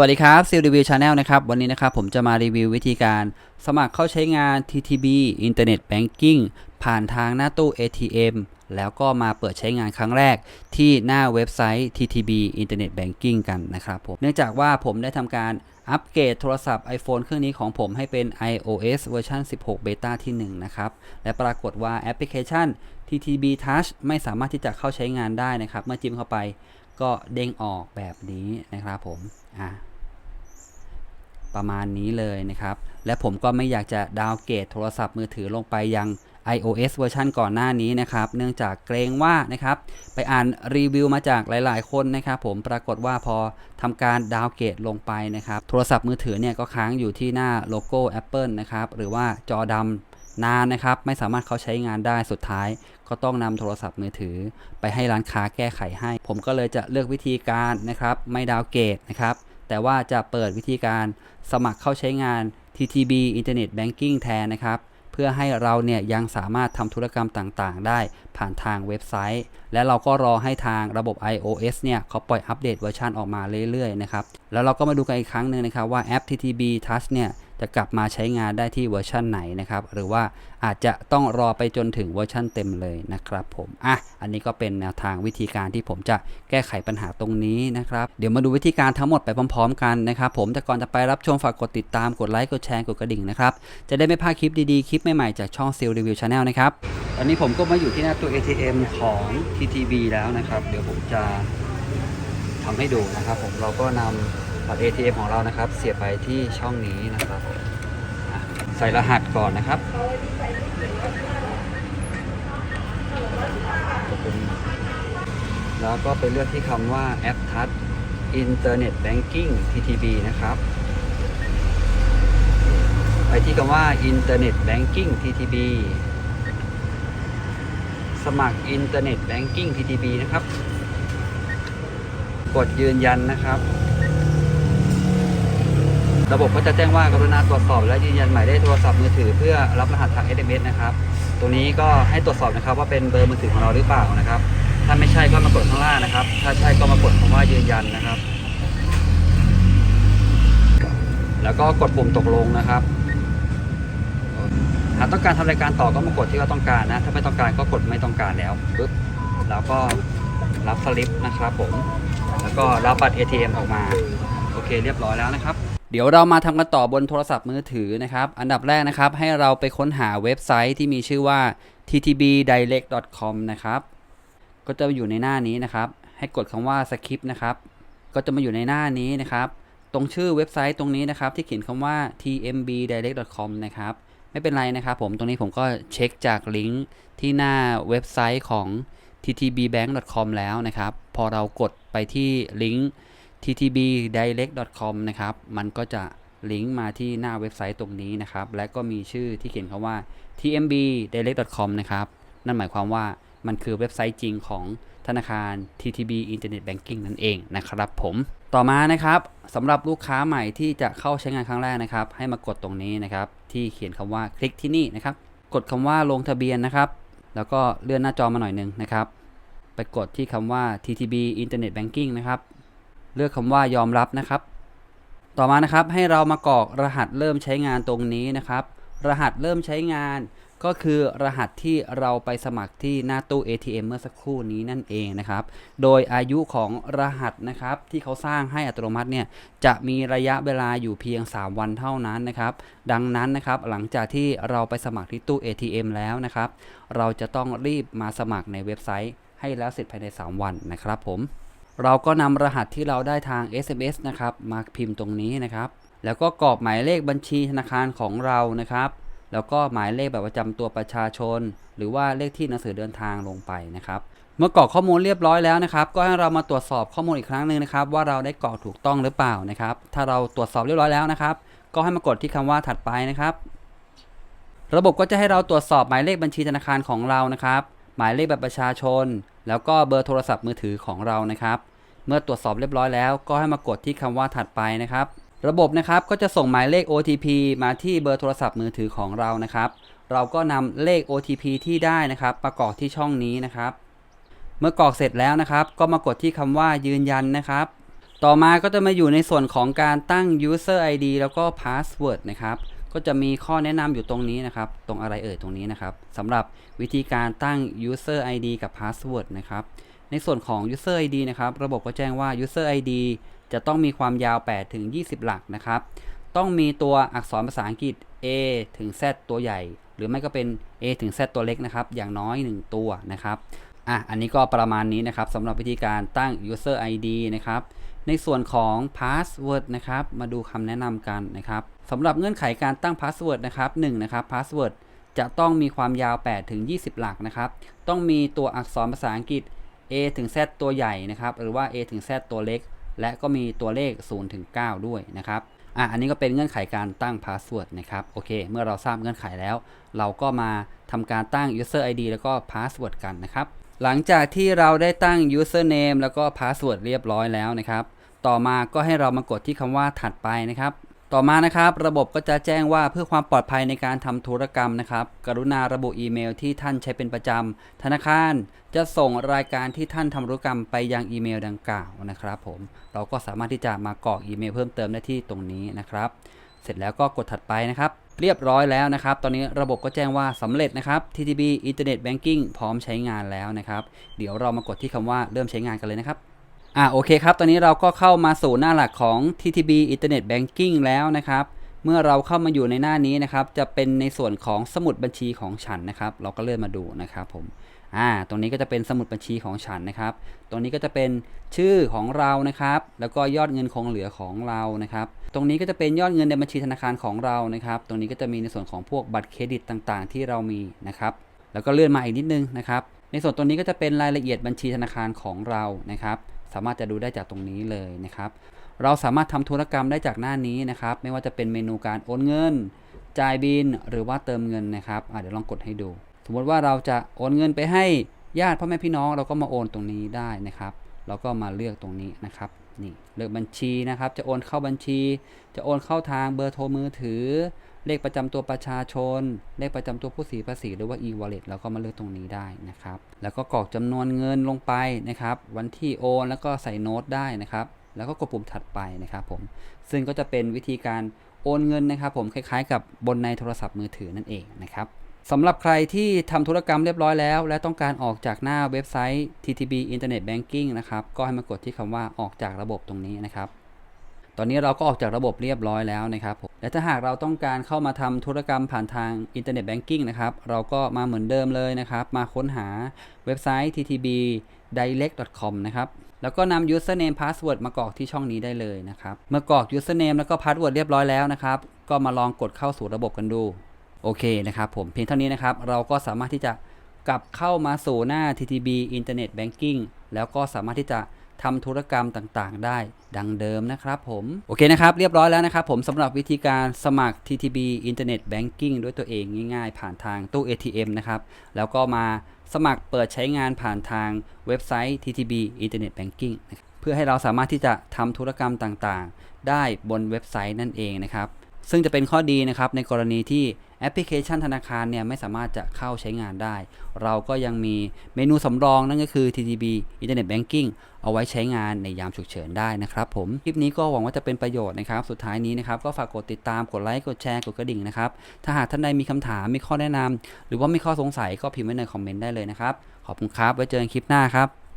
วัสดีครับซิลรีวิวชาแนลนะครับ วันนี้นะครับผมจะมารีวิววิธีการ สมัครเข้าใช้งาน TTB Internet Banking ผ่านทางหน้าตู้ ATM แล้วก็มาเปิดใช้งานครั้งแรกที่หน้าเว็บไซต์ TTB Internet Banking กันนะครับผม เนื่องจากว่าผมได้ทำการอัปเกรดโทรศัพท์ iPhone เครื่องนี้ของผมให้เป็น iOS เวอร์ชัน16 Beta ที่ 1 นะครับ และปรากฏว่าแอปพลิเคชัน TTB Touch ไม่สามารถที่จะเข้าใช้งานได้นะครับ เมื่อจิ้มเข้าไปก็เด้งออกแบบนี้นะครับผม อะ ประมาณนี้เลยนะครับ และผมก็ไม่อยากจะดาวเกรดโทรศัพท์มือถือลงไปยัง iOS เวอร์ชันก่อนหน้านี้นะครับ เนื่องจากเกรงว่านะครับ ไปอ่านรีวิวมาจากหลาย ๆ คนนะครับผมปรากฏว่าพอทำการดาวเกรดลงไปนะครับ โทรศัพท์มือถือเนี่ยก็ค้างอยู่ที่หน้าโลโก้ Apple นะครับ หรือว่าจอดำนานนะครับ ไม่สามารถเขาใช้งานได้สุดท้าย ก็ต้องนำโทรศัพท์มือถือ ไปให้ร้านค้าแก้ไขให้ ผมก็เลยจะเลือกวิธีการนะครับ ไม่ดาวเกรดนะครับ แต่ว่าจะเปิดวิธีการสมัครเข้าใช้งาน TTB Internet Banking แทนนะครับ เพื่อให้เราเนี่ยยังสามารถทำธุรกรรมต่างๆ ได้ผ่านทางเว็บไซต์ และเราก็รอให้ทางระบบ iOS เนี่ยเขาปล่อยอัปเดตเวอร์ชันออกมาเรื่อยๆนะครับ แล้วเราก็มาดูกันอีกครั้งหนึ่งนะครับว่าแอป TTB Touch เนี่ย จะกลับมาใช้งานได้ที่เวอร์ชันไหนนะครับ หรือว่าอาจจะต้องรอไปจนถึงเวอร์ชันเต็มเลยนะครับผมอะอันนี้ก็เป็นแนวทางวิธีการที่ผมจะแก้ไขปัญหาตรงนี้นะครับ เดี๋ยวมาดูวิธีการทั้งหมดไปพร้อม ๆ กันนะครับผมแต่ก่อนจะไปรับชมฝากกดติดตามกดไลค์กดแชร์กดกระดิ่งนะครับจะได้ไม่พลาดคลิปดีๆคลิปใหม่ๆจากช่องซีลรีวิวชาแนลนะครับตอนนี้ผมก็มาอยู่ที่หน้าตู้ ATM ของ TTB แล้วนะครับ เดี๋ยวผมจะทำให้ดูนะครับผมเราก็นำ บัตร ATM ของเรานะครับ เสียบไปที่ช่องนี้นะครับใส่รหัสก่อนนะครับแล้วก็ไปเลือกที่คำว่าแอปทัช Internet Banking TTB นะครับ ไปที่คำว่า Internet Banking TTB สมัคร Internet Banking TTB นะครับ กดยืนยันนะครับ ระบบก็จะแจ้งว่ากรุณาตรวจสอบ และยืนยันหมายเลขโทรศัพท์มือถือเพื่อรับรหัสทาง SMS นะครับตรงนี้ก็ให้ตรวจสอบนะครับว่าเป็นเบอร์มือถือของเราหรือเปล่านะครับ ถ้าไม่ใช่ก็มากดข้างล่างนะครับ ถ้าใช่ก็มากดคำว่ายืนยันนะครับ แล้วก็กดปุ่มตกลงนะครับ หากต้องการทำรายการต่อก็มากดที่ว่าต้องการนะ ถ้าไม่ต้องการก็กดไม่ต้องการแล้วปึ๊บแล้วก็รับสลิปนะครับผม แล้วก็รับบัตร ATM ออกมา โอเคเรียบร้อยแล้วนะครับ เดี๋ยวเรามาทำกันต่อบนโทรศัพท์มือถือนะครับ อันดับแรกนะครับให้เราไปค้นหาเว็บไซต์ที่มีชื่อว่า ttbdirect.com นะครับ ก็จะอยู่ในหน้านี้นะครับ ให้กดคำว่า skip นะครับ ก็จะมาอยู่ในหน้านี้นะครับ ตรงชื่อเว็บไซต์ตรงนี้นะครับ ที่เขียนคำว่า tmbdirect.com นะครับ ไม่เป็นไรนะครับผม ตรงนี้ผมก็เช็คจากลิงก์ที่หน้าเว็บไซต์ของ ttbbank.com แล้วนะครับ พอเรากดไปที่ลิงก์ ttbdirect.com นะครับ มันก็จะลิงก์มาที่หน้าเว็บไซต์ตรงนี้นะครับ และก็มีชื่อที่เขียนคำว่า tmbdirect.com นะครับ นั่นหมายความว่ามันคือเว็บไซต์จริงของธนาคาร TTB Internet Banking นั่นเองนะครับผม ต่อมานะครับสำหรับลูกค้าใหม่ที่จะเข้าใช้งานครั้งแรกนะครับ ให้มากดตรงนี้นะครับ ที่เขียนคำว่าคลิกที่นี่นะครับ กดคำว่าลงทะเบียนนะครับ แล้วก็เลื่อนหน้าจอมาหน่อยหนึ่งนะครับ ไปกดที่คำว่า TTB Internet Banking นะครับ เลือกคำว่ายอมรับนะครับ ต่อมานะครับให้เรามากรอกรหัสเริ่มใช้งานตรงนี้นะครับ รหัสเริ่มใช้งานก็คือรหัสที่เราไปสมัครที่หน้าตู้ ATM เมื่อสักครู่นี้นั่นเองนะครับ โดยอายุของรหัสนะครับที่เขาสร้างให้อัตโนมัติเนี่ยจะมีระยะเวลาอยู่เพียง 3 วันเท่านั้นนะครับ ดังนั้นนะครับหลังจากที่เราไปสมัครที่ตู้ ATM แล้วนะครับ เราจะต้องรีบมาสมัครในเว็บไซต์ให้แล้วเสร็จภายใน 3 วันนะครับผม เราก็นำรหัสที่เราได้ทาง SMS นะครับ มาพิมพ์ตรงนี้นะครับ แล้วก็กรอกหมายเลขบัญชีธนาคารของเรานะครับ แล้วก็หมายเลขแบบประจำตัวประชาชน หรือว่าเลขที่หนังสือเดินทางลงไปนะครับเมื่อกรอกข้อมูลเรียบร้อยแล้วนะครับ ก็ให้เรามาตรวจสอบข้อมูลอีกครั้งหนึ่งนะครับ ว่าเราได้กรอกถูกต้องหรือเปล่านะครับ ถ้าเราตรวจสอบเรียบร้อยแล้วนะครับ ก็ให้มากดที่คำว่าถัดไปนะครับ ระบบก็จะให้เราตรวจสอบหมายเลขบัญชีธนาคารของเรานะครับ หมายเลขบัตรประชาชน แล้วก็เบอร์โทรศัพท์มือถือของเรานะครับ เมื่อตรวจสอบเรียบร้อยแล้ว ก็ให้มากดที่คำว่าถัดไปนะครับ ระบบนะครับก็จะส่งหมายเลข OTP มาที่เบอร์โทรศัพท์มือถือของเรานะครับ เราก็นำเลข OTP ที่ได้นะครับ ประกอบที่ช่องนี้นะครับ เมื่อกรอกเสร็จแล้วนะครับ ก็มากดที่คำว่ายืนยันนะครับ ต่อมาก็จะมาอยู่ในส่วนของการตั้ง user ID แล้วก็ password นะครับ ก็จะมีข้อแนะนำอยู่ตรงนี้นะครับ ตรงอะไรเอ่ยตรงนี้นะครับสำหรับวิธีการตั้ง user ID กับ password นะครับ ในส่วนของ user ID นะครับ ระบบก็แจ้งว่า user ID จะต้องมีความยาว 8 ถึง 20 หลักนะครับ ต้องมีตัวอักษรภาษาอังกฤษ A ถึง Z ตัวใหญ่ หรือไม่ก็เป็น A ถึง Z ตัวเล็กนะครับ อย่างน้อย 1 ตัวนะครับ อะ อันนี้ก็ประมาณนี้นะครับสำหรับวิธีการตั้ง user ID นะครับ ในส่วนของ password นะครับ มาดูคำแนะนำกันนะครับสำหรับเงื่อนไขการตั้ง password นะครับ1นะครับ password จะต้องมีความยาว 8 ถึง 20 หลักนะครับ ต้องมีตัวอักษรภาษาอังกฤษ A ถึง Z ตัวใหญ่นะครับ หรือว่า A ถึง Z ตัวเล็ก และก็มีตัวเลข 0 ถึง 9 ด้วยนะครับ อะ อันนี้ก็เป็นเงื่อนไขการตั้ง password นะครับ โอเค เมื่อเราทราบเงื่อนไขแล้ว เราก็มาทำการตั้ง user ID แล้วก็ password กันนะครับ หลังจากที่เราได้ตั้ง username แล้วก็ password เรียบร้อยแล้วนะครับ ต่อมาก็ให้เรามากดที่คำว่าถัดไปนะครับ ต่อมานะครับ ระบบก็จะแจ้งว่าเพื่อความปลอดภัยในการทำธุรกรรมนะครับ กรุณาระบุอีเมลที่ท่านใช้เป็นประจำธนาคารจะส่งรายการที่ท่านทำธุรกรรมไปยังอีเมลดังกล่าวนะครับผม เราก็สามารถที่จะมากรอกอีเมลเพิ่มเติมได้ที่ตรงนี้นะครับ เสร็จแล้วก็กดถัดไปนะครับ เรียบร้อยแล้วนะครับ ตอนนี้ระบบก็แจ้งว่าสำเร็จนะครับ TTB Internet Banking พร้อมใช้งานแล้วนะครับ เดี๋ยวเรามากดที่คำว่าเริ่มใช้งานกันเลยนะครับอ่าโอเคครับ ตอนนี้เราก็เข้ามาสู่หน้าหลักของ TTB Internet Banking แล้วนะครับ เมื่อเราเข้ามาอยู่ในหน้านี้นะครับ จะเป็นในส่วนของสมุดบัญชีของฉันนะครับ เราก็เลื่อนมาดูนะครับผม อ่าตรงนี้ก็จะเป็นสมุดบัญชีของฉันนะครับ ตรงนี้ก็จะเป็นชื่อของเรานะครับ แล้วก็ยอดเงินคงเหลือของเรานะครับ ตรงนี้ก็จะเป็นยอดเงินในบัญชีธนาคารของเรานะครับ ตรงนี้ก็จะมีในส่วนของพวกบัตรเครดิตต่างๆ ที่เรามีนะครับ แล้วก็เลื่อนมาอีกนิดนึงนะครับ ในส่วนตัวนี้ก็จะเป็นรายละเอียดบัญชีธนาคารของเรานะครับ สามารถจะดูได้จากตรงนี้เลยนะครับ เราสามารถทำธุรกรรมได้จากหน้านี้นะครับ ไม่ว่าจะเป็นเมนูการโอนเงิน จ่ายบิน หรือว่าเติมเงินนะครับอะเดี๋ยวลองกดให้ดู มมติว่าเราจะโอนเงินไปให้ญาติพ่อแม่พี่น้องเราก็มาโอนตรงนี้ได้นะครับ เราก็มาเลือกตรงนี้นะครับนี่เลือกบัญชีนะครับ จะโอนเข้าบัญชี จะโอนเข้าทางเบอร์โทรมือถือ เลขประจำตัวประชาชน เลขประจำตัวผู้เสียภาษีหรือว่า e-wallet เราก็มาเลือกตรงนี้ได้นะครับ แล้วก็กรอกจำนวนเงินลงไปนะครับ วันที่โอนแล้วก็ใส่โน้ตได้นะครับ แล้วก็กดปุ่มถัดไปนะครับผม ซึ่งก็จะเป็นวิธีการโอนเงินนะครับ ผมคล้ายๆ กับบนในโทรศัพท์มือถือนั่นเองนะครับ สำหรับใครที่ทำธุรกรรมเรียบร้อยแล้ว และต้องการออกจากหน้าเว็บไซต์ TTB Internet Banking นะครับ ก็ให้มากดที่คำว่าออกจากระบบตรงนี้นะครับ ตอนนี้เราก็ออกจากระบบเรียบร้อยแล้วนะครับและถ้าหากเราต้องการเข้ามาทำธุรกรรมผ่านทางอินเทอร์เน็ตแบงกิ้งนะครับ เราก็มาเหมือนเดิมเลยนะครับ มาค้นหาเว็บไซต์ ttbdirect.com นะครับ แล้วก็นำ username password มากรอกที่ช่องนี้ได้เลยนะครับ เมื่อกรอก username แล้วก็ password เรียบร้อยแล้วนะครับ ก็มาลองกดเข้าสู่ระบบกันดู โอเคนะครับผมเพียงเท่านี้นะครับ เราก็สามารถที่จะกลับเข้ามาสู่หน้า TTB Internet Banking แล้วก็สามารถที่จะทำธุรกรรมต่างๆ ได้ดังเดิมนะครับผม โอเคนะครับ เรียบร้อยแล้วนะครับผมสำหรับวิธีการสมัคร TTB Internet Banking ด้วยตัวเองง่ายๆ ผ่านทางตู้ ATM นะครับแล้วก็มาสมัครเปิดใช้งานผ่านทางเว็บไซต์ TTB Internet Banking เพื่อให้เราสามารถที่จะทำธุรกรรมต่างๆ ได้บนเว็บไซต์นั่นเองนะครับซึ่งจะเป็นข้อดีนะครับในกรณีที่ แอปพลิเคชันธนาคารเนี่ยไม่สามารถจะเข้าใช้งานได้ เราก็ยังมีเมนูสำรองนั่นก็คือ TTB Internet Banking เอาไว้ใช้งานในยามฉุกเฉินได้นะครับผมคลิปนี้ก็หวังว่าจะเป็นประโยชน์นะครับ สุดท้ายนี้นะครับก็ฝากกดติดตามกดไลค์กดแชร์กดกระดิ่งนะครับถ้าหากท่านใดมีคำถามมีข้อแนะนำหรือว่ามีข้อสงสัยก็พิมพ์ไว้ในคอมเมนต์ได้เลยนะครับขอบคุณครับไว้เจอกันคลิปหน้าครับ